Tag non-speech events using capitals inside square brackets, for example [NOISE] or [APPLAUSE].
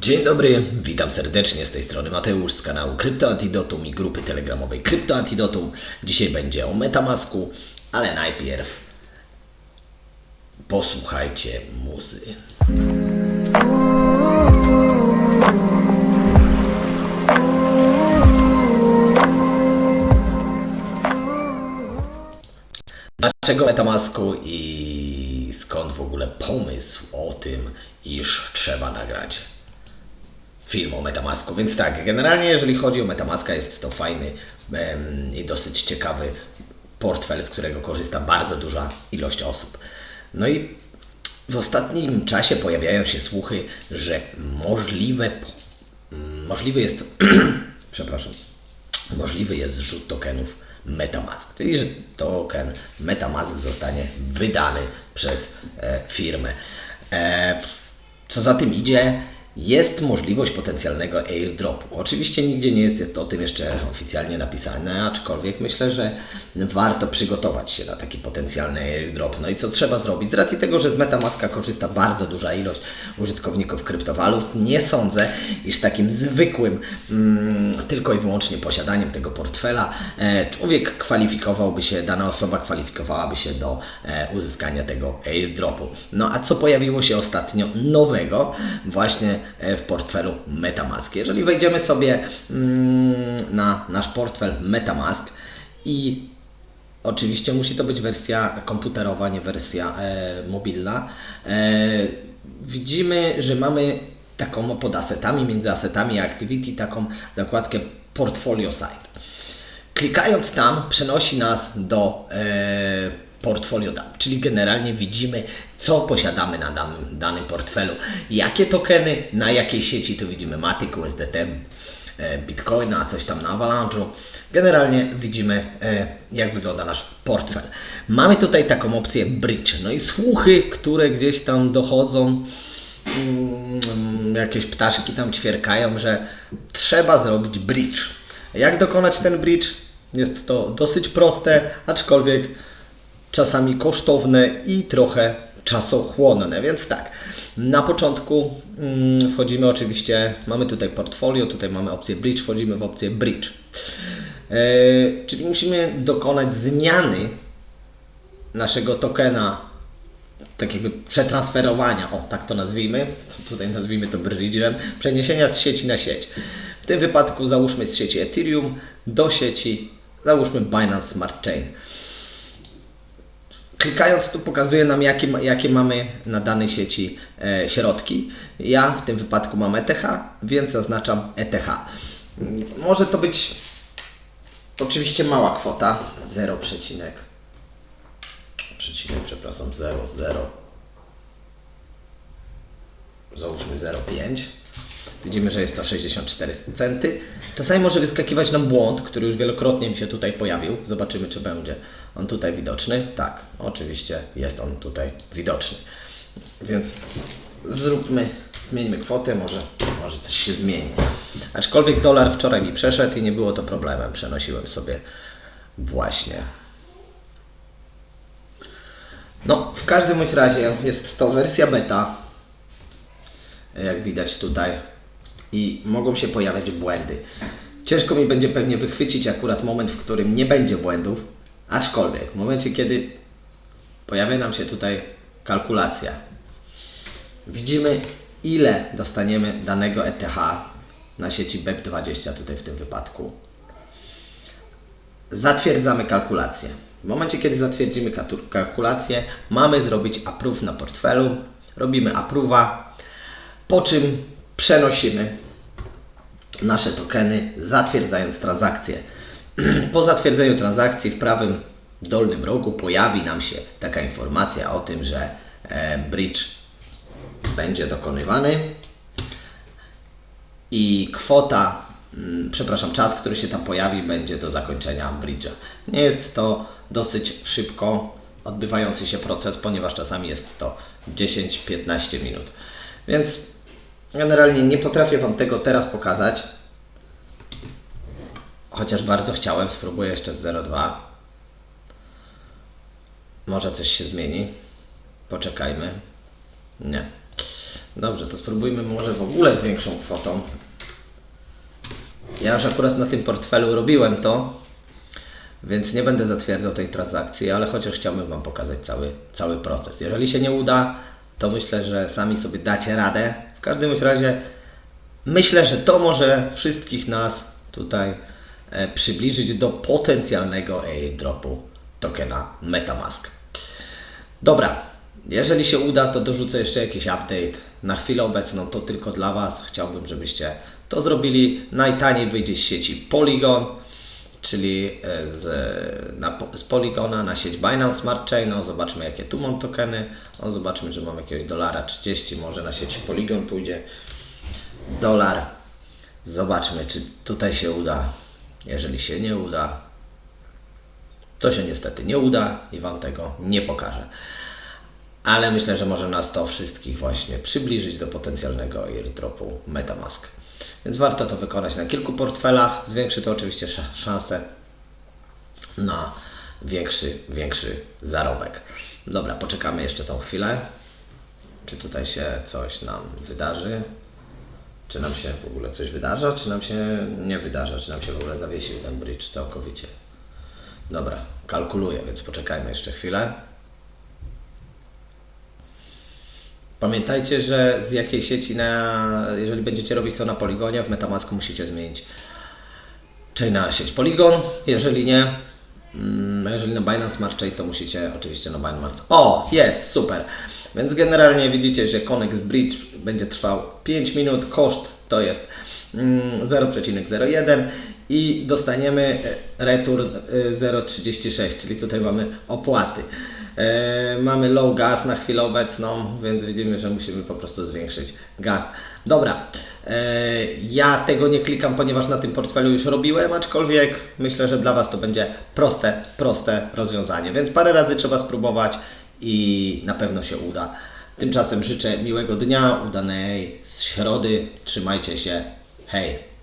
Dzień dobry, witam serdecznie z tej strony Mateusz z kanału Krypto Antidotum i grupy telegramowej Krypto Antidotum. Dzisiaj będzie o Metamasku, ale najpierw posłuchajcie muzy. Dlaczego Metamasku i skąd w ogóle pomysł o tym, iż trzeba nagrać film o Metamasku. Więc tak, generalnie jeżeli chodzi o Metamaska, jest to fajny i dosyć ciekawy portfel, z którego korzysta bardzo duża ilość osób. No i w ostatnim czasie pojawiają się słuchy, że możliwe, możliwy jest, [CLEARS THROAT] przepraszam, możliwy jest zrzut tokenów Metamask, czyli że token Metamask zostanie wydany przez e, firmę. E, co za tym idzie, jest możliwość potencjalnego airdropu. Oczywiście nigdzie nie jest o tym jeszcze oficjalnie napisane, aczkolwiek myślę, że warto przygotować się na taki potencjalny airdrop. No i co trzeba zrobić? Z racji tego, że z Metamaska korzysta bardzo duża ilość użytkowników kryptowalut, nie sądzę, iż takim zwykłym mm, tylko i wyłącznie posiadaniem tego portfela e, człowiek kwalifikowałby się, dana osoba kwalifikowałaby się do e, uzyskania tego airdropu. No a co pojawiło się ostatnio nowego właśnie w portfelu Metamask? Jeżeli wejdziemy sobie mm, na nasz portfel Metamask i Oczywiście musi to być wersja komputerowa, nie wersja e, mobilna. E, widzimy, że mamy taką pod asetami, między asetami a activity, taką zakładkę Portfolio Site. Klikając tam, przenosi nas do e, portfolio dump, czyli generalnie widzimy, co posiadamy na danym, danym portfelu, jakie tokeny, na jakiej sieci, tu widzimy Matic, USDT, e, Bitcoina, coś tam na Avalanche'u. Generalnie widzimy, e, jak wygląda nasz portfel. Mamy tutaj taką opcję bridge, no i słuchy, które gdzieś tam dochodzą, mm, jakieś ptaszki tam ćwierkają, że trzeba zrobić bridge. Jak dokonać ten bridge? Jest to dosyć proste, aczkolwiek czasami kosztowne i trochę czasochłonne. Więc tak, na początku mm, wchodzimy oczywiście, mamy tutaj portfolio, tutaj mamy opcję bridge, wchodzimy w opcję bridge. E, czyli musimy dokonać zmiany naszego tokena, tak jakby przetransferowania, o tak to nazwijmy, tutaj nazwijmy to bridge'em, przeniesienia z sieci na sieć. W tym wypadku załóżmy z sieci Ethereum do sieci, załóżmy Binance Smart Chain. Klikając tu pokazuje nam jakie, jakie mamy na danej sieci e, środki. Ja w tym wypadku mam ETH, więc zaznaczam ETH. Może to być oczywiście mała kwota, 0, przecinek, przecinek, przepraszam, 0, 0, załóżmy 0,5. Widzimy, że jest to 64 centy. Czasami może wyskakiwać nam błąd, który już wielokrotnie mi się tutaj pojawił. Zobaczymy, czy będzie on tutaj widoczny. Tak, oczywiście jest on tutaj widoczny. Więc zróbmy, zmieńmy kwotę, może, może coś się zmieni. Aczkolwiek dolar wczoraj mi przeszedł i nie było to problemem. Przenosiłem sobie właśnie no, w każdym bądź razie jest to wersja beta, jak widać tutaj, i mogą się pojawiać błędy. Ciężko mi będzie pewnie wychwycić akurat moment, w którym nie będzie błędów, aczkolwiek w momencie, kiedy pojawia nam się tutaj kalkulacja, widzimy ile dostaniemy danego ETH na sieci BEP20 tutaj w tym wypadku zatwierdzamy kalkulację. W momencie, kiedy zatwierdzimy kalkulację, mamy zrobić approve na portfelu. Robimy approve'a, po czym przenosimy nasze tokeny, zatwierdzając transakcję. [CLEARS THROAT] Po zatwierdzeniu transakcji w prawym dolnym rogu pojawi nam się taka informacja o tym, że e, bridge będzie dokonywany i kwota, mm, przepraszam, czas, który się tam pojawi, będzie do zakończenia bridge'a. Nie jest to dosyć szybko odbywający się proces, ponieważ czasami jest to 10-15 minut. Więc generalnie nie potrafię Wam tego teraz pokazać, chociaż bardzo chciałem, spróbuję jeszcze z 0,2. Może coś się zmieni. Poczekajmy. Nie. Dobrze, to spróbujmy może w ogóle z większą kwotą. Ja już akurat na tym portfelu robiłem to, więc nie będę zatwierdzał tej transakcji, ale chociaż chciałbym Wam pokazać cały, cały proces. Jeżeli się nie uda, to myślę, że sami sobie dacie radę. Każdym razie myślę, że to może wszystkich nas tutaj e, przybliżyć do potencjalnego airdropu tokena MetaMask. Dobra, jeżeli się uda, to dorzucę jeszcze jakiś update. Na chwilę obecną to tylko dla Was. Chciałbym, żebyście to zrobili. Najtaniej wyjdzie z sieci Polygon, czyli e, z, na, z Polygona na sieć Binance Smart Chain. No, zobaczmy, jakie tu mam tokeny. O, zobaczmy, że mam jakiegoś dolara 30, może na sieci Polygon pójdzie dolar. Zobaczmy, czy tutaj się uda. Jeżeli się nie uda, to się niestety nie uda i Wam tego nie pokażę. Ale myślę, że może nas to wszystkich właśnie przybliżyć do potencjalnego airdropu MetaMask. Więc warto to wykonać na kilku portfelach. Zwiększy to oczywiście sz- szanse na większy, większy zarobek. Dobra, poczekamy jeszcze tą chwilę. Czy tutaj się coś nam wydarzy? Czy nam się w ogóle coś wydarza, czy nam się nie wydarza? Czy nam się w ogóle zawiesił ten bridge całkowicie? Dobra, kalkuluję, więc poczekajmy jeszcze chwilę. Pamiętajcie, że z jakiej sieci na, jeżeli będziecie robić to na Poligonie, w Metamasku musicie zmienić czy na sieć Polygon, jeżeli nie, mm, jeżeli na Binance Smart Chain, to musicie oczywiście na Binance. O, jest, super. Więc generalnie widzicie, że Connex Bridge będzie trwał 5 minut, koszt to jest mm, 0,01 i dostaniemy e, return e, 0,36, czyli tutaj mamy opłaty. E, mamy low gas na chwilę obecną, więc widzimy, że musimy po prostu zwiększyć gaz. Dobra, e, ja tego nie klikam, ponieważ na tym portfelu już robiłem, aczkolwiek myślę, że dla Was to będzie proste, proste rozwiązanie, więc parę razy trzeba spróbować i na pewno się uda. Tymczasem życzę miłego dnia, udanej środy, trzymajcie się, hej!